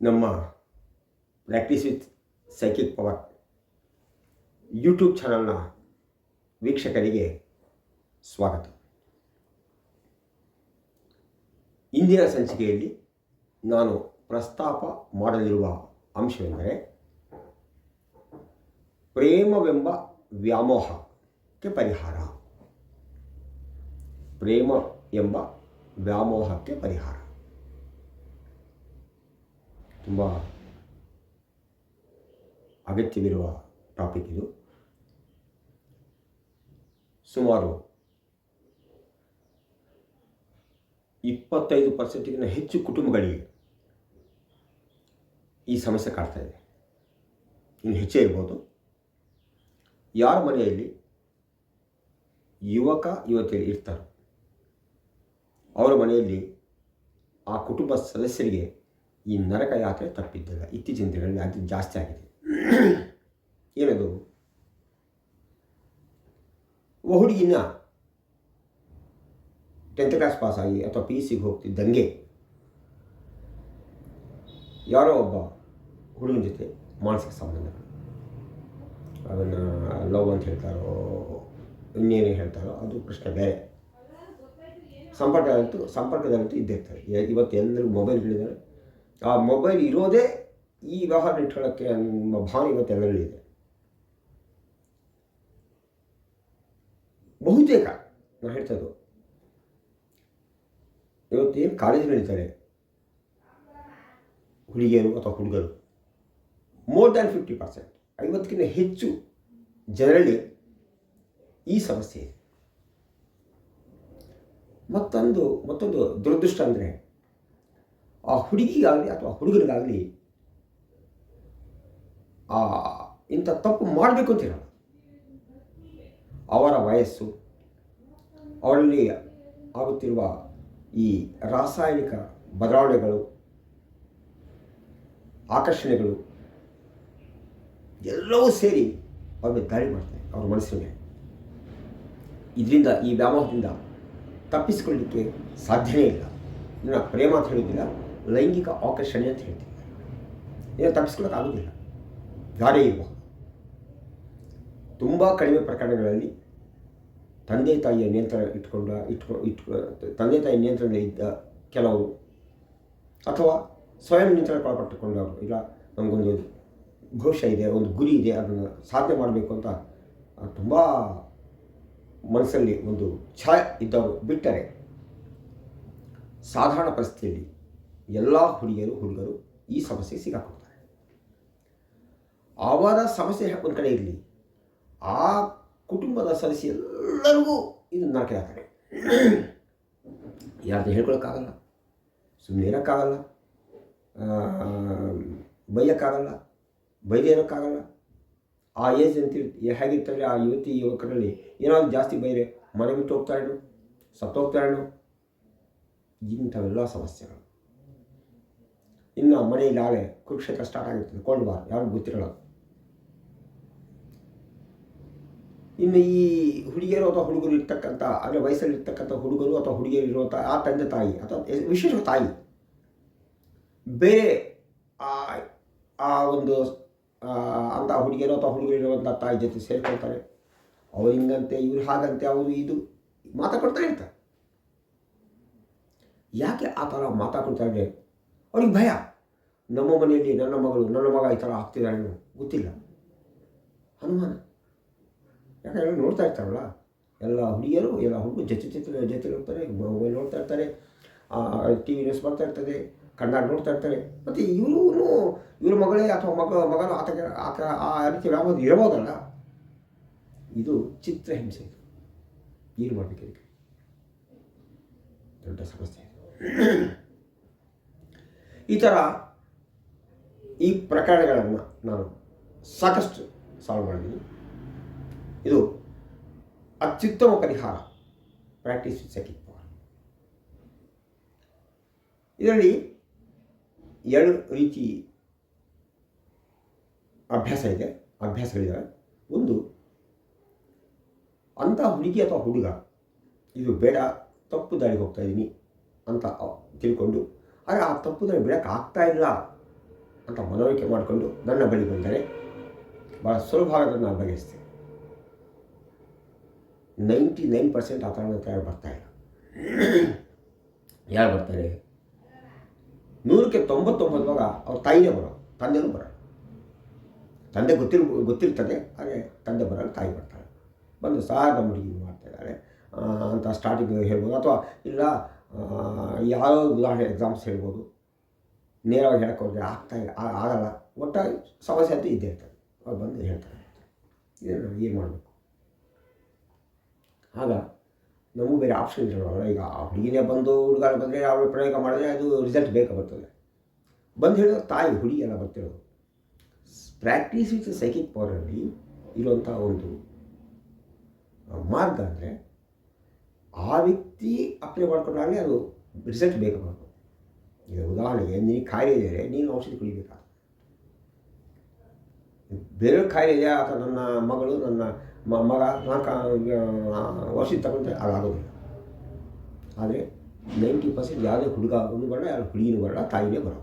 ನಮ್ಮ practice with psychic power YouTube ಚಾನಲ್ನ ವೀಕ್ಷಕರಿಗೆ ಸ್ವಾಗತ. ಇಂದಿನ ಸಂಚಿಕೆಯಲ್ಲಿ ನಾನು ಪ್ರಸ್ತಾಪ ಮಾಡಲಿರುವ ಅಂಶವೆಂದರೆ ಪ್ರೇಮವೆಂಬ ವ್ಯಾಮೋಹಕ್ಕೆ ಪರಿಹಾರ. ಪ್ರೇಮ ಎಂಬ ವ್ಯಾಮೋಹಕ್ಕೆ ಪರಿಹಾರ. ತುಂಬ ಅಗತ್ಯವಿರುವ ಟಾಪಿಕ್ ಇದು. ಸುಮಾರು ಇಪ್ಪತ್ತೈದು ಪರ್ಸೆಂಟಿಗಿಂತ ಹೆಚ್ಚು ಕುಟುಂಬಗಳಿಗೆ ಈ ಸಮಸ್ಯೆ ಕಾಡ್ತಾ ಇದೆ. ಇನ್ನು ಹೆಚ್ಚೇ ಇರ್ಬೋದು. ಯಾರ ಮನೆಯಲ್ಲಿ ಯುವಕ, ಯುವತಿಯರು ಇರ್ತಾರೋ, ಅವರ ಮನೆಯಲ್ಲಿ ಆ ಕುಟುಂಬ ಸದಸ್ಯರಿಗೆ ಈ ನರಕ ಯಾತ್ರೆ ತಪ್ಪಿದ್ದಲ್ಲ? ಇತ್ತೀಚಿನ ದಿನಗಳಲ್ಲಿ ಅದು ಜಾಸ್ತಿ ಆಗಿದೆ. ಏನದು? ಹುಡುಗಿನ ಟೆಂತ್ ಕ್ಲಾಸ್ ಪಾಸ್ ಆಗಿ ಅಥವಾ ಪಿ ಯು ಸಿಗೆ ಹೋಗ್ತಿದ್ದಂಗೆ ಯಾರೋ ಒಬ್ಬ ಹುಡುಗನ ಜೊತೆ ಮಾನಸಿಕ ಸಂಬಂಧ ಅದನ್ನು ಲವ್ ಅಂತ ಹೇಳ್ತಾರೋ, ಇನ್ನೇನು ಹೇಳ್ತಾರೋ, ಅದು ಪ್ರಶ್ನೆ ಬೇರೆ. ಸಂಪರ್ಕ ಅಂತೂ ಸಂಪರ್ಕದಂತೂ ಇದ್ದೇ ಇರ್ತಾರೆ. ಇವತ್ತು ಎಲ್ಲರಿಗೂ ಮೊಬೈಲ್ಗಳಿದ್ದಾರೆ ಆ ಮೊಬೈಲ್ ಇರೋದೇ ಈ ವ್ಯವಹಾರ ಇಟ್ಕೊಳ್ಳೋಕ್ಕೆ ಅನ್ನೋ ಭಾವನೆ ಇವತ್ತು ಎಲ್ಲರಲ್ಲಿದೆ ಬಹುತೇಕ ನಾನು ಹೇಳ್ತಾ ಇದ್ದು ಇವತ್ತೇನು ನಡೀತಾರೆ ಹುಡುಗಿಯರು ಅಥವಾ ಹುಡುಗರು ಮೋರ್ ದ್ಯಾನ್ ಫಿಫ್ಟಿ ಪರ್ಸೆಂಟ್ ಐವತ್ತಕ್ಕಿಂತ ಹೆಚ್ಚು ಜನರಲ್ಲಿ ಈ ಸಮಸ್ಯೆ ಇದೆ. ಮತ್ತೊಂದು ಮತ್ತೊಂದು ದುರದೃಷ್ಟ ಅಂದರೆ ಆ ಹುಡುಗಿಗಾಗಲಿ ಅಥವಾ ಹುಡುಗನಿಗಾಗಲಿ, ಆ ಇಂಥ ತಪ್ಪು ಮಾಡಬೇಕು ಅಂತಿರಲ್ಲ ಅವರ ವಯಸ್ಸು, ಅವರಲ್ಲಿ ಆಗುತ್ತಿರುವ ಈ ರಾಸಾಯನಿಕ ಬದಲಾವಣೆಗಳು, ಆಕರ್ಷಣೆಗಳು, ಎಲ್ಲವೂ ಸೇರಿ ಅವ್ರ ಮೇಲೆ ಮಾಡ್ತಾರೆ ಅವ್ರ ಮನಸ್ಸಿನ ಇದರಿಂದ, ಈ ವ್ಯಾಮೋಹದಿಂದ ತಪ್ಪಿಸಿಕೊಳ್ಳಲಿಕ್ಕೆ ಸಾಧ್ಯವೇ ಇಲ್ಲ. ಇದನ್ನು ಪ್ರೇಮ ಅಂತ ಹೇಳೋದಿಲ್ಲ ಲೈಂಗಿಕ ಆಕರ್ಷಣೆ ಅಂತ ಹೇಳ್ತೀವಿ. ಇದನ್ನು ತಪ್ಪಿಸ್ಕೊಳ್ಳೋಕ್ಕಾಗೋದಿಲ್ಲ ಯಾರೇ ಇರಬಹುದು ತುಂಬ ಕಡಿಮೆ ಪ್ರಕರಣಗಳಲ್ಲಿ ತಂದೆ ತಾಯಿಯ ನಿಯಂತ್ರಣ ಇಟ್ಕೊಂಡ, ಇಟ್ಕೊ ಇಟ್ಕೊ, ತಂದೆ ತಾಯಿ ನಿಯಂತ್ರಣ ಇದ್ದ ಕೆಲವರು ಅಥವಾ ಸ್ವಯಂ ನಿಯಂತ್ರಣಕ್ಕೆ ಒಳಪಟ್ಟುಕೊಂಡವರು ಇಲ್ಲ ನಮಗೊಂದು ಭವಿಷ್ಯ ಇದೆ, ಒಂದು ಗುರಿ ಇದೆ, ಅದನ್ನು ಸಾಧನೆ ಮಾಡಬೇಕು ಅಂತ ತುಂಬ ಮನಸ್ಸಲ್ಲಿ ಒಂದು ಛಾಯೆ ಇದ್ದವರು ಬಿಟ್ಟರೆ ಸಾಧಾರಣ ಪರಿಸ್ಥಿತಿಯಲ್ಲಿ ಎಲ್ಲ ಹುಡುಗಿಯರು, ಹುಡುಗರು ಈ ಸಮಸ್ಯೆಗೆ ಸಿಗಾಕೊಳ್ತಾರೆ ಅವರ ಸಮಸ್ಯೆ ಒಂದು ಕಡೆ ಇರಲಿ. ಆ ಕುಟುಂಬದ ಸದಸ್ಯ ಎಲ್ಲರಿಗೂ ಇದು ನರಕ ಹಾಕ್ತಾರೆ ಯಾರ್ದು ಹೇಳ್ಕೊಳಕ್ಕಾಗಲ್ಲ ಸುಮ್ಮನೆ ಇರೋಕ್ಕಾಗಲ್ಲ ಬೈಯೋಕ್ಕಾಗಲ್ಲ, ಬೈದೇ ಇರೋಕ್ಕಾಗಲ್ಲ. ಆ ಏಜ್ ಅಂತ ಹೇಗಿರ್ತಾರೆ, ಆ ಯುವತಿ, ಯುವಕರಲ್ಲಿ ಏನಾದರೂ ಜಾಸ್ತಿ ಬೈರೆ ಮನೆ ಬಿಟ್ಟು ಹೋಗ್ತಾರೇನು ಸತ್ತೋಗ್ತಾರೇನು ಇಂಥವೆಲ್ಲ ಸಮಸ್ಯೆಗಳು. ಇನ್ನು ಮನೆಯಲ್ಲಿ ನಾಳೆ ಕುರುಕ್ಷೇತ್ರ ಸ್ಟಾರ್ಟ್ ಆಗಿರ್ತದೆ ಕೋಲ್ಡ್ ವಾರ್ ಯಾರಿಗೂ ಗೊತ್ತಿರಲ್ಲ. ಇನ್ನು ಈ ಹುಡುಗಿಯರು ಅಥವಾ ಹುಡುಗರು ಇರ್ತಕ್ಕಂಥ, ಅಂದರೆ ವಯಸ್ಸಲ್ಲಿ ಇರ್ತಕ್ಕಂಥ ಹುಡುಗರು ಅಥವಾ ಹುಡುಗಿಯರು ಇರುವಂಥ ಆ ತಂದೆ ತಾಯಿ ಅಥವಾ ವಿಶೇಷ ತಾಯಿ, ಬೇರೆ ಆ ಒಂದು ಅಂಥ ಹುಡುಗಿಯರು ಅಥವಾ ಹುಡುಗರು ಇರುವಂಥ ತಾಯಿ ಜೊತೆ ಸೇರ್ಕೊಳ್ತಾರೆ. ಅವ್ರು ಹಿಂಗಂತೆ, ಇವ್ರು ಹಾಗಂತೆ, ಅವರು ಇದು ಮಾತಾಡ್ಕೊಳ್ತಾ ಇರ್ತಾರೆ. ಯಾಕೆ ಆ ಥರ ಮಾತಾಡ್ಕೊಳ್ತಾ ಇದ್ರೆ ಅವ್ರಿಗೆ ಭಯ. ನಮ್ಮ ಮನೆಯಲ್ಲಿ ನನ್ನ ಮಗಳು, ನನ್ನ ಮಗ ಈ ಥರ ಆಗ್ತಿದ್ದಾಳೆ ಗೊತ್ತಿಲ್ಲ. ಅನುಮಾನ ಯಾಕಂದರೆ ನೋಡ್ತಾ ಇರ್ತಾರಲ್ಲ? ಎಲ್ಲ ಹುಡುಗಿಯರು, ಎಲ್ಲ ಹುಡುಗರು ಜೊತೆ ಜೊತೆ ಜೊತೆ ಹೋಗ್ತಾರೆ ಮೊಬೈಲ್ ನೋಡ್ತಾ ಇರ್ತಾರೆ ಟಿ ವಿ ನ್ಯೂಸ್ ಬರ್ತಾ ಇರ್ತದೆ ಕನ್ನಡ ನೋಡ್ತಾ ಇರ್ತಾರೆ. ಮತ್ತು ಇವರು ಇವ್ರ ಮಗಳೇ ಅಥವಾ ಮಗ, ಮಗನ ಆತ ಆತ ಆ ರೀತಿ ಯಾವುದು ಇರಬಹುದಲ್ಲ ಇದು ಚಿತ್ರಹಿಂಸೆ ಇದು. ಏನು ಮಾಡಬೇಕು ಇದಕ್ಕೆ ದೊಡ್ಡ ಸಮಸ್ಯೆ ಇದು. ಈ ಥರ ಈ ಪ್ರಕರಣಗಳನ್ನು ನಾನು ಸಾಕಷ್ಟು ಸಾಲ್ವ್ ಮಾಡಿದ್ದೀನಿ. ಇದು ಅತ್ಯುತ್ತಮ ಪರಿಹಾರ. ಪ್ರಾಕ್ಟೀಸ್ ಸೆಕೆಂಡ್ ಪವರ್ ಇದರಲ್ಲಿ ಎರಡು ರೀತಿ ಅಭ್ಯಾಸ ಇದೆ ಅಭ್ಯಾಸಗಳಿದ್ದಾವೆ ಒಂದು, ಅಂಥ ಹುಡುಗಿ ಅಥವಾ ಹುಡುಗ, ಇದು ಬೇಡ, ತಪ್ಪು ದಾರಿಗೆ ಹೋಗ್ತಾ ಇದ್ದೀನಿ ಅಂತ ತಿಳ್ಕೊಂಡು ಆದರೆ ಆ ತಪ್ಪು ಬಿಡೋಕ್ಕಾಗ್ತಾ ಇಲ್ಲ ಅಂತ ಮನವರಿಕೆ ಮಾಡಿಕೊಂಡು ನನ್ನ ಬಳಿ ಬಂದರೆ ಭಾಳ ಸುಲಭವಾಗಿ ನಾನು ಬಯಸ್ತೀನಿ ನೈಂಟಿ ನೈನ್ ಪರ್ಸೆಂಟ್ ಆ ಥರ ಯಾರು ಬರ್ತಾ ಇಲ್ಲ. ಯಾರು ಬರ್ತಾರೆ? ನೂರಕ್ಕೆ ತೊಂಬತ್ತೊಂಬತ್ತು ಭಾಗ ಅವ್ರ ತಾಯಿನೇ ಬರೋ ತಂದೆನೂ ಬರೋ ತಂದೆ ಗೊತ್ತಿರ್, ಗೊತ್ತಿರ್ತದೆ ಆದರೆ ತಂದೆ ಬರೋಲ್ಲ ತಾಯಿ ಬರ್ತಾರೆ. ಬಂದು ಸಹ ನಮ್ಮ ಹುಡುಗಿ ಮಾಡ್ತಾ ಇದ್ದಾಳೆ ಅಂತ ಸ್ಟಾರ್ಟಿಂಗ್ ಹೇಳ್ಬೋದು. ಅಥವಾ ಇಲ್ಲ ಯಾವುದೋ ಉದಾಹರಣೆ ಎಕ್ಸಾಮ್ಸ್ ಹೇಳ್ಬೋದು. ನೇರವಾಗಿ ಹೇಳಕ್ಕೆ ಹೋದರೆ ಆಗ್ತಾ ಇಲ್ಲ ಆಗಲ್ಲ. ಒಟ್ಟಾಗಿ ಸಮಸ್ಯೆ ಅಂತೂ ಇದ್ದೇ ಇರ್ತದೆ. ಅವ್ರು ಬಂದು ಹೇಳ್ತಾರೆ. ಏನು ಏನು ಮಾಡಬೇಕು. ಆಗ ನಮಗೂ ಬೇರೆ ಆಪ್ಷನ್ ಇರೋಲ್ಲ ಈಗ ಹುಡುಗಿನೇ ಬಂದು ಹುಡುಗರು ಬಂದರೆ ಅವಳು ಪ್ರಯೋಗ ಮಾಡಿದ್ರೆ ಅದು ರಿಸಲ್ಟ್ ಬೇಕಾ ಬರ್ತದೆ. ಬಂದು ಹೇಳಿದ್ರೆ ತಾಯಿ ಹುಡಿ ಎಲ್ಲ ಬರ್ತಿರೋದು ಪ್ರಾಕ್ಟೀಸ್ ವಿತ್ ಸೈಕಿಕ್ ಪವರಲ್ಲಿ ಇರುವಂಥ ಒಂದು ಮಾರ್ಗ ಅಂದರೆ ಆ ವ್ಯಕ್ತಿ ಅಪ್ಲೈ ಮಾಡ್ಕೊಂಡಾಗಲೇ ಅದು ರಿಸಲ್ಟ್ ಬೇಗ ಬರ್ತದೆ ಈಗ ಉದಾಹರಣೆಗೆ ನಿನಗೆ ಖಾಯಿಲೆ ಇದ್ದರೆ ನೀನು ಔಷಧಿ ಕುಡಿಬೇಕಾ? ಬೇರೆ ಖಾಯಿಲೆ ಇದೆಯಾ? ಅಥವಾ ನನ್ನ ಮಗಳು, ನನ್ನ ಮಗ ಔಷಧಿ ತಗೊಂಡ್ರೆ ಅದಾಗೋದಿಲ್ಲ ಆದರೆ ನೈಂಟಿ ಪರ್ಸೆಂಟ್ ಯಾವುದೇ ಹುಡುಗ ಬರಲ್ಲ ಯಾರು ಹುಡುಗಿನೂ ಬರಲ್ಲ ತಾಯಿನೇ ಬರೋ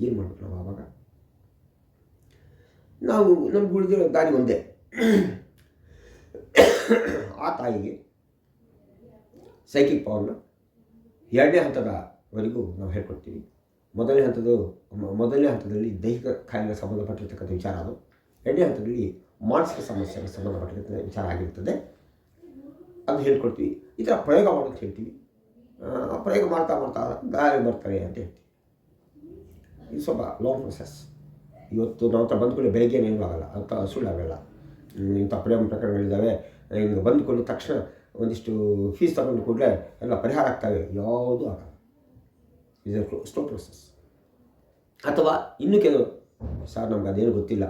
ಏನು ಮಾಡ್ಬೇಕು ನಾವು ಆವಾಗ? ನಾವು ನಮ್ಗೆ ಉಳಿದಿರೋ ದಾರಿ ಒಂದೇ. ಆ ತಾಯಿಗೆ ಸೈಕಿಕ್ ಪವರ್ನ ಎರಡನೇ ಹಂತದವರೆಗೂ ನಾವು ಹೇಳ್ಕೊಡ್ತೀವಿ. ಮೊದಲನೇ ಹಂತದ ಮೊದಲನೇ ಹಂತದಲ್ಲಿ ದೈಹಿಕ ಕಾಯಿಲೆಗೆ ಸಂಬಂಧಪಟ್ಟಿರ್ತಕ್ಕಂಥ ವಿಚಾರ ಅದು. ಎರಡನೇ ಹಂತದಲ್ಲಿ ಮಾನಸಿಕ ಸಮಸ್ಯೆಗೆ ಸಂಬಂಧಪಟ್ಟಿರ್ತಕ್ಕಂಥ ವಿಚಾರ ಆಗಿರ್ತದೆ. ಅದು ಹೇಳ್ಕೊಡ್ತೀವಿ. ಈ ಥರ ಪ್ರಯೋಗ ಮಾಡೋದು ಹೇಳ್ತೀವಿ. ಆ, ಪ್ರಯೋಗ ಮಾಡ್ತಾ ಮಾಡ್ತಾ ಗಾಯ ಬರ್ತಾರೆ ಅಂತ ಹೇಳ್ತೀವಿ. ಇದು ಸ್ವಲ್ಪ ಲಾಂಗ್ ಪ್ರೊಸೆಸ್ ಇವತ್ತು ನಾವು ಹತ್ರ ಬಂದ ಕೂಡಲೇ ಬೆಳಗ್ಗೆ ಏನೂ ಆಗಲ್ಲ. ಅಂತ ಸುಳ್ಳಾಗಲ್ಲ ಇಂಥ ಪ್ರಯೋಗ ಪ್ರಕರಣಗಳಿದ್ದಾವೆ. ಹಿಂಗೆ ಬಂದ್ಕೊಂಡು ತಕ್ಷಣ ಒಂದಿಷ್ಟು ಫೀಸ್ ತಗೊಂಡು ಕೂಡಲೇ ಎಲ್ಲ ಪರಿಹಾರ ಆಗ್ತವೆ. ಯಾವುದೂ ಆಗಲ್ಲ. ಇದು ಸ್ಲೋ ಪ್ರೊಸೆಸ್ ಅಥವಾ ಇನ್ನೂ ಕೆಲವು, ಸರ್ ನಮ್ಗೆ ಅದೇನು ಗೊತ್ತಿಲ್ಲ.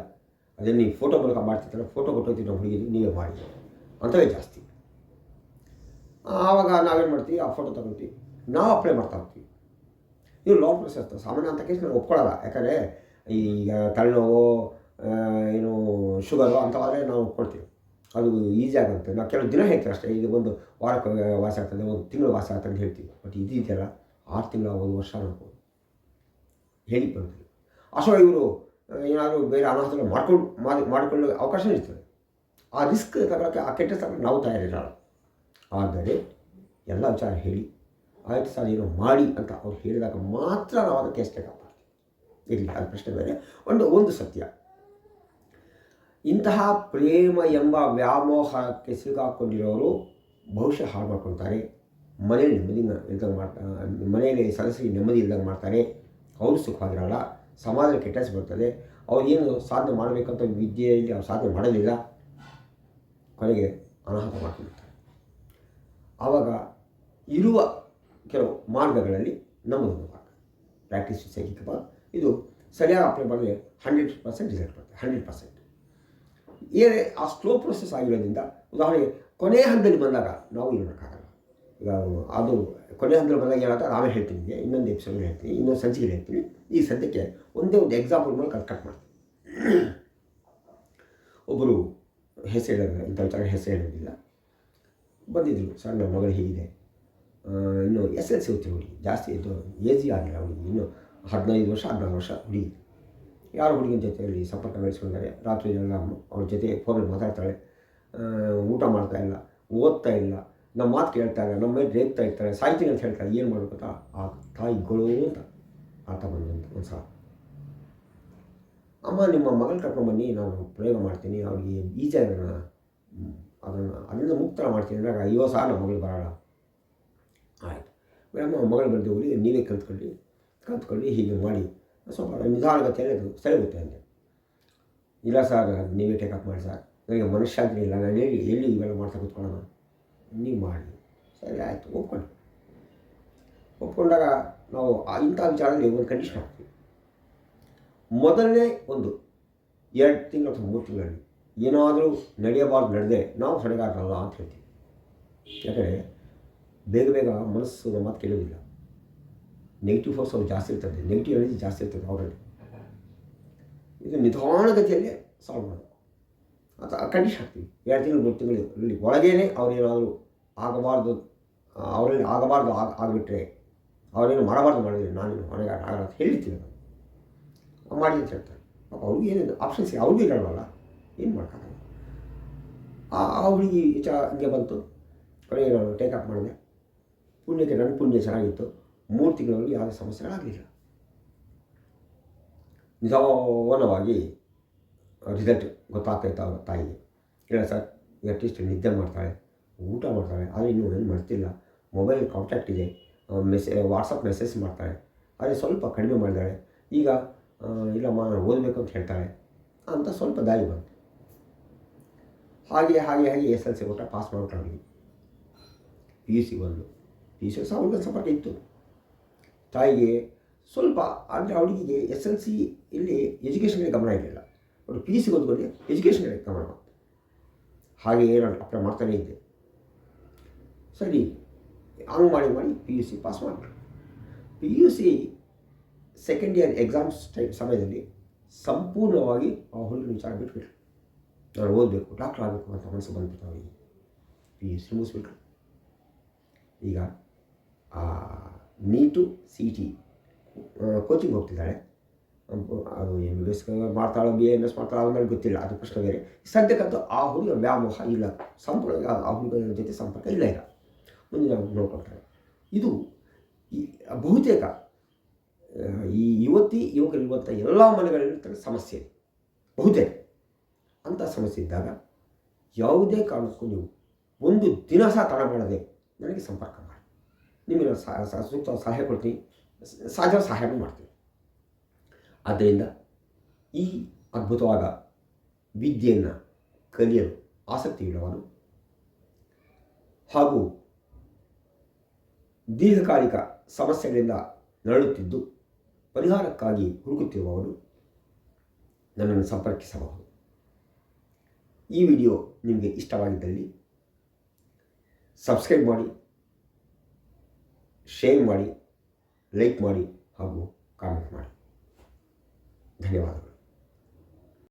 ಅದೇ ನೀವು ಫೋಟೋ ಮೂಲಕ ಮಾಡ್ತಿರ್ತಾರೆ ಫೋಟೋ ಕೊಟ್ಟೋಗ್ತೀವಿ ನಾವು ಹುಡುಗಿ ನೀವೇ ಮಾಡಿ. ಅಂಥವೇ ಜಾಸ್ತಿ. ಆವಾಗ ನಾವೇನು ಮಾಡ್ತೀವಿ? ಆ ಫೋಟೋ ತಗೊಳ್ತೀವಿ ನಾವು ಅಪ್ಲೈ ಮಾಡ್ತಾ ಹೋಗ್ತೀವಿ. ಇದು ಲಾಂಗ್ ಪ್ರೊಸೆಸ್ ಸಾಮಾನ್ಯ ಅಂತ ಕೇಸ್ ನಾವು ಒಪ್ಕೊಳ್ಳಲ್ಲ. ಯಾಕಂದರೆ ಈಗ ತಲೆನೋವು ಏನು ಶುಗರು ಅಂಥವಾದರೆ ನಾವು ಒಪ್ಕೊಳ್ತೀವಿ ಅದು ಈಸಿ ಆಗುತ್ತೆ. ನಾವು ಕೆಲವು ದಿನ ಹೇಳ್ತೀವಿ ಅಷ್ಟೇ. ಇದು ಒಂದು ವಾರಕ್ಕೆ ವಾಸ ಆಗ್ತದೆ, ಒಂದು ತಿಂಗಳು ವಾಸ ಆಗ್ತದೆ ಅಂತ ಹೇಳ್ತೀವಿ. ಬಟ್ ಇದು ಇದೆಯಲ್ಲ, ಆರು ತಿಂಗಳು ಒಂದು ವರ್ಷ ಆಗ್ಬೋದು ಹೇಳಿ ಬರ್ತೀವಿ ಅಸೋ ಇವರು ಏನಾದರೂ ಬೇರೆ ಅನಾಹುತಗಳು ಮಾಡ್ಕೊಂಡು, ಮಾಡಿ, ಮಾಡಿಕೊಳ್ಳೋ ಅವಕಾಶ ಇರ್ತದೆ. ಆ ರಿಸ್ಕ್ ತಗೊಳ್ಳೋಕ್ಕೆ ಆ ಕೆಟ್ಟ ತಗೊಳ್ಳೋಕೆ ನಾವು ತಯಾರಿರಲ್ಲ ಆದರೆ ಎಲ್ಲ ವಿಚಾರ ಹೇಳಿ, ಆಯ್ತು ಸರ್, ಏನೋ ಮಾಡಿ ಅಂತ ಅವ್ರು ಹೇಳಿದಾಗ ಮಾತ್ರ ನಾವು ಅದಕ್ಕೆ ಎಷ್ಟೇ ಕಾಪಾಡ್ತೀವಿ ಇರಲಿ, ಅದು ಪ್ರಶ್ನೆ ಬೇರೆ. ಒಂದು ಒಂದು ಸತ್ಯ. ಇಂತಹ ಪ್ರೇಮ ಎಂಬ ವ್ಯಾಮೋಹಕ್ಕೆ ಸಿಗಾಕೊಂಡಿರೋರು ಬಹುಶಃ ಹಾಳು ಮಾಡ್ಕೊಳ್ತಾರೆ. ಮನೆಯಲ್ಲಿ ನೆಮ್ಮದಿ ಇಲ್ದಂಗೆ ಮಾಡ್ತಾ ಮನೆಯಲ್ಲಿ ಸದಸ್ಯರಿಗೆ ನೆಮ್ಮದಿ ಇಲ್ದಂಗೆ ಮಾಡ್ತಾರೆ. ಅವರು ಸುಖವಾಗಿರಲ್ಲ, ಸಮಾಜದಲ್ಲಿ ಕೆಟ್ಟಸ್ ಬರ್ತದೆ. ಅವ್ರು ಏನು ಸಾಧನೆ ಮಾಡಬೇಕಂತ ವಿದ್ಯೆಯಲ್ಲಿ ಅವ್ರು ಸಾಧನೆ ಮಾಡೋದಿಲ್ಲ ಕೊನೆಗೆ ಅನಾಹುತ ಮಾಡ್ಕೊಳ್ತಾರೆ ಆವಾಗ ಇರುವ ಕೆಲವು ಮಾರ್ಗಗಳಲ್ಲಿ ನಮ್ಮದೊಂದು ಮಾರ್ಗ. ಪ್ರಾಕ್ಟೀಸ್ ಸೈಕಿಕ ಇದು ಸರಿಯಾಗಿ ಅಪ್ಲೈ ಮಾಡಿದ್ರೆ ಹಂಡ್ರೆಡ್ ಪರ್ಸೆಂಟ್ ರಿಸಲ್ಟ್ ಬರ್ತದೆ ಹಂಡ್ರೆಡ್ ಪರ್ಸೆಂಟ್ ಏನೇ ಆ ಸ್ಲೋ ಪ್ರೊಸೆಸ್ ಆಗಿರೋದ್ರಿಂದ, ಉದಾಹರಣೆಗೆ ಕೊನೆಯ ಹಂತದಲ್ಲಿ ಬಂದಾಗ ನಾವು ಏನು ಮಾಡೋಕ್ಕಾಗಲ್ಲ. ಈಗ ಅದು ಕೊನೆಯ ಹಂತದಲ್ಲಿ ಬಂದಾಗ ಏನಂತ ನಾವೇ ಹೇಳ್ತೀನಿ ನಿಮಗೆ, ಇನ್ನೊಂದು ಎಪಿಸೋಡ್ ಹೇಳ್ತೀನಿ, ಇನ್ನೊಂದು ಸಂಚಿಕೆ ಹೇಳ್ತೀನಿ. ಈ ಸದ್ಯಕ್ಕೆ ಒಂದೇ ಒಂದು ಎಕ್ಸಾಂಪಲ್ ಮೂಲಕ ಅದು ಕಟ್ ಮಾಡ್ತೀನಿ. ಒಬ್ಬರು ಹೆಸರು ಹೇಳೋದಿಲ್ಲ ಇಂಥ ವಿಚಾರ ಹೆಸರು ಹೇಳೋದಿಲ್ಲ. ಬಂದಿದ್ದರು ಸರ್ ಮಗಳು ಹೀಗಿದೆ. ಇನ್ನು ಎಸ್ ಎಲ್ ಸಿ ಓದ್ತಿರೋ ಹುಡುಗಿ, ಜಾಸ್ತಿ ಇದು ಏಜಿ ಆಗಿಲ್ಲ ಹುಡುಗಿ, ಇನ್ನು ಹದಿನೈದು ವರ್ಷ, ಹದಿನಾರು ವರ್ಷ ಹುಡುಗಿ. ಯಾರು ಹುಡುಗಿನ ಜೊತೆಯಲ್ಲಿ ಸಂಪರ್ಕ ಬೆಳೆಸ್ಕೊಂಡಿದ್ದಾರೆ ರಾತ್ರಿ ಎಲ್ಲ ಅವ್ರ ಜೊತೆ ಫೋನಲ್ಲಿ ಮಾತಾಡ್ತಾಳೆ. ಊಟ ಮಾಡ್ತಾ ಇಲ್ಲ, ಓದ್ತಾ ಇಲ್ಲ ನಮ್ಮ ಮಾತು ಕೇಳ್ತಾ ಇಲ್ಲ ನಮ್ಮ ಮೇಲೆ ರೇಗ್ತಾ ಇರ್ತಾರೆ ಸಾಯ್ತೀನಿ ಅಂತ ಹೇಳ್ತಾರೆ ಏನು ಮಾಡಬೇಕು ಅಂತ ಆ ತಾಯಿಗಳು ಅಂತ ಆತ ಬಂದಂತ ಒಂದು ಸಲ. ಅಮ್ಮ, ನಿಮ್ಮ ಮಗಳು ಕರ್ಕೊಂಡ್ಬನ್ನಿ ನಾನು ಪ್ರಯೋಗ ಮಾಡ್ತೀನಿ. ಅವ್ರಿಗೆ ಅದನ್ನು ಅದನ್ನು ಅದರಿಂದ ಮುಕ್ತ ಮಾಡ್ತೀನಿ ಅಂದಾಗ, ಅಯ್ಯೋ ಸಹ ನಮ್ಮ ಮಗಳು ಬರೋಣ ಆಯಿತು. ಮೇಡಮ್ ಮಗಳು ಬಂದು ಹೋಗಿ ನೀವೇ ಕಲ್ತ್ಕೊಳ್ಳಿ. ಕಲ್ತ್ಕೊಳ್ಳಿ, ಹೀಗೆ ಮಾಡಿ. ಸ್ವಲ್ಪ ನಿಧಾನಗತಿಯಲ್ಲಿ ಅದು ಸೆಳೆಗುತ್ತೆ ಅಂದರೆ ಇಲ್ಲ ಸರ್ ನೀವೇ ಟೇಕಪ್ ಮಾಡಿ ಸರ್. ನನಗೆ ಮನಃಶಾಂತಿ ಇಲ್ಲ, ನಾನು ಹೇಳಿ ಎಲ್ಲಿ ಇವೆಲ್ಲ ಮಾಡ್ತಾ ಕೂತ್ಕೊಳ್ಳೋಣ? ನೀವು ಮಾಡಿ. ಸರಿ, ಆಯಿತು, ಒಪ್ಕೊಂಡು. ಒಪ್ಕೊಂಡಾಗ ನಾವು ಇಂಥ ವಿಚಾರದಲ್ಲಿ ಒಂದು ಕಂಡೀಷನ್ ಹಾಕ್ತೀವಿ. ಮೊದಲನೇ ಒಂದು ಎರಡು ತಿಂಗಳು ಅಥವಾ ಮೂರು ತಿಂಗಳಲ್ಲಿ ಏನಾದರೂ ನಡೆಯಬಾರ್ದು ನಡೆದೇ ನಾವು ಹೊಣೆಗಾರರಲ್ಲ ಅಂತ ಹೇಳ್ತೀವಿ. ಯಾಕಂದರೆ ಬೇಗ ಬೇಗ ಮನಸ್ಸು ನಮ್ಮ ಮಾತು ಕೇಳೋದಿಲ್ಲ ನೆಗೆಟಿವ್ ಫೋರ್ಸ್ ಅವ್ರು ಜಾಸ್ತಿ ಇರ್ತದೆ ನೆಗೆಟಿವ್ ಎನರ್ಜಿ ಜಾಸ್ತಿ ಇರ್ತದೆ ಅವರಲ್ಲಿ ಇದು ನಿಧಾನಗತಿಯಲ್ಲಿ ಸಾಲ್ವ್ ಮಾಡೋದು. ಅಥವಾ ಕಂಡೀಷನ್ ಹಾಕ್ತೀವಿ ಎರಡು ತಿಂಗಳು, ಮೂರು ತಿಂಗಳು ಒಳಗೇನೆ ಅವ್ರೇನಾದರೂ ಆಗಬಾರ್ದು ಅವರಲ್ಲಿ ಆಗಬಾರ್ದು ಆಗ, ಆಗಿಬಿಟ್ರೆ ಅವರೇನು ಮಾಡಬಾರ್ದು ಮಾಡಿದ್ರೆ ನಾನೇನು ಹೊರಗೆ ಆಗಲ್ಲ ಅಂತ ಹೇಳ್ತೀನಿ ನಾನು ಮಾಡಿ ಅಂತ ಹೇಳ್ತಾರೆ. ಪಾಪ ಅವ್ರಿಗೆ ಏನೇನು ಆಪ್ಷನ್ಸ್ ಅವ್ರಿಗೆ ಇರೋಲ್ಲ ಏನು ಮಾಡೋಕ್ಕಾಗಲ್ಲ. ಆ ಹುಡುಗಿ ಚ ಹಿಂಗೆ ಬಂತು. ಕೊನೆಗೆ ನಾನು ಟೇಕಪ್ ಮಾಡಿದೆ. ಪುಣ್ಯಕ್ಕೆ, ನನ್ನ ಪುಣ್ಯ ಚೆನ್ನಾಗಿತ್ತು. ಮೂರು ತಿಂಗಳಲ್ಲಿ ಯಾವುದೇ ಸಮಸ್ಯೆಗಳಾಗಲಿಲ್ಲ ನಿಧಾನವಾಗಿ ರಿಸಲ್ಟ್ ಗೊತ್ತಾಗ್ತಾಯಿತ್ತು ಅವರ ತಾಯಿಗೆ. ಇಲ್ಲ ಸರ್ ಅಟ್ಲೀಸ್ಟ್ ನಿದ್ದೆ ಮಾಡ್ತಾಳೆ, ಊಟ ಮಾಡ್ತಾಳೆ, ಆದರೆ ಇನ್ನೂ ಏನು ಮಾಡ್ತಿಲ್ಲ. ಮೊಬೈಲ್ ಕಾಂಟ್ಯಾಕ್ಟ್ ಇದೆ ಮೆಸೇ ವಾಟ್ಸಪ್ ಮೆಸೇಜ್ ಮಾಡ್ತಾಳೆ, ಆದರೆ ಸ್ವಲ್ಪ ಕಡಿಮೆ ಮಾಡಿದಾಳೆ. ಈಗ ಇಲ್ಲ ನಾನು ಓದಬೇಕು ಅಂತ ಹೇಳ್ತಾಳೆ. ಅಂತ ಸ್ವಲ್ಪ ದಾರಿ ಬಂತು. ಹಾಗೆ ಹಾಗೆ ಹಾಗೆ ಎಸ್ ಎಲ್ ಸಿ ಊಟ ಪಾಸ್ ಮಾಡ್ಕೊಂಡ್ವಿ ಪಿ ಯು ಸಿ ಬಂದು ಪಿ ಯು ಸಿ ಸಹ ಒಂದು ಸಪೋರ್ಟ್ ಇತ್ತು. ತಾಯಿಗೆ ಸ್ವಲ್ಪ ಅಂದರೆ ಅವಳಿಗೆ ಎಸ್ ಎಲ್ ಸಿ ಇಲ್ಲಿ ಎಜುಕೇಷನ್ಗೆ ಗಮನ ಇರಲಿಲ್ಲ. ಅವಳು ಪಿ ಸಿ ಓದ್ಕೊಂಡು ಎಜುಕೇಷನ್ಗೆ ಗಮನ ಹಾಗೆಯೇ ಹಾಗೆ ನಾನು ಅಪ್ಲೈ ಮಾಡ್ತಾನೇ ಇದ್ದೆ. ಸರಿ, ಹಂಗೆ ಮಾಡಿ ಮಾಡಿ ಪಿ ಯು ಸಿ ಪಾಸ್ ಮಾಡಿದ್ರು P U C second year exams time ಸಮಯದಲ್ಲಿ ಸಂಪೂರ್ಣವಾಗಿ ಆ ಹುಡುಗಿನ ವಿಚಾರ ಬಿಟ್ಬಿಟ್ರು. ನಾನು ಓದಬೇಕು ಡಾಕ್ಟರ್ ಆಗಬೇಕು ಅಂತ ಮನಸ್ಸು ಬಂದ್ಬಿಟ್ಟು ಅವರಿಗೆ. ಪಿ ಯು ಸಿ ಮುಗಿಸ್ಬಿಟ್ರು. ಈಗ ಆ ನೀಟು ಸಿ ಟಿ ಕೋಚಿಂಗ್ ಹೋಗ್ತಿದ್ದಾಳೆ. ಅದು ಎಂ ಬಿ ಎಸ್ ಮಾಡ್ತಾಳೆ ಬಿ ಎಂ ಎಸ್ ಮಾಡ್ತಾಳೆ ಆಮೇಲೆ ಗೊತ್ತಿಲ್ಲ, ಅದು ಪ್ರಶ್ನೆ ಬೇರೆ. ಸದ್ಯಕ್ಕಂತೂ ಆ ಹುಡುಗ ವ್ಯಾಮೋಹ ಇಲ್ಲ. ಸಂಪೂರ್ಣ ಆ- ಹುಡುಗನ ಜೊತೆ ಸಂಪರ್ಕ ಇಲ್ಲ ಈಗ. ಮುಂದೆ ನಾವು ನೋಡ್ಕೊಳ್ತಾರೆ ಇದು ಈ ಬಹುತೇಕ ಈ ಯುವತಿ ಯುವಕರಿರುವಂಥ ಎಲ್ಲ ಮನೆಗಳಲ್ಲಿರ್ತಕ್ಕಂಥ ಸಮಸ್ಯೆ. ಬಹುತೇಕ. ಅಂಥ ಸಮಸ್ಯೆ ಇದ್ದಾಗ ಯಾವುದೇ ಕಾರಣಕ್ಕೂ ನೀವು ಒಂದು ದಿನ ಸಹ ತಡ ಮಾಡದೆ ನನಗೆ ಸಂಪರ್ಕ ನಿಮಗೆ ಸೂಕ್ತ ಸಹಾಯ ಕೊಡ್ತೀನಿ. ಸಹಜ ಸಹಾಯವೂ ಸಹಾಯ ಮಾಡ್ತೀನಿ. ಆದ್ದರಿಂದ ಈ ಅದ್ಭುತವಾದ ವಿದ್ಯೆಯನ್ನು ಕಲಿಯಲು ಆಸಕ್ತಿ ಇಡುವನು ಹಾಗೂ ದೀರ್ಘಕಾಲಿಕ ಸಮಸ್ಯೆಗಳಿಂದ ನರಳುತ್ತಿದ್ದು ಪರಿಹಾರಕ್ಕಾಗಿ ಹುಡುಕುತ್ತಿರುವವರು ನನ್ನನ್ನು ಸಂಪರ್ಕಿಸಬಹುದು. ಈ ವಿಡಿಯೋ ನಿಮಗೆ ಇಷ್ಟವಾಗಿದ್ದಲ್ಲಿ ಸಬ್ಸ್ಕ್ರೈಬ್ ಮಾಡಿ ಶೇರ್ ಮಾಡಿ ಲೈಕ್ ಮಾಡಿ ಹಾಗೂ ಕಾಮೆಂಟ್ ಮಾಡಿ ಧನ್ಯವಾದಗಳು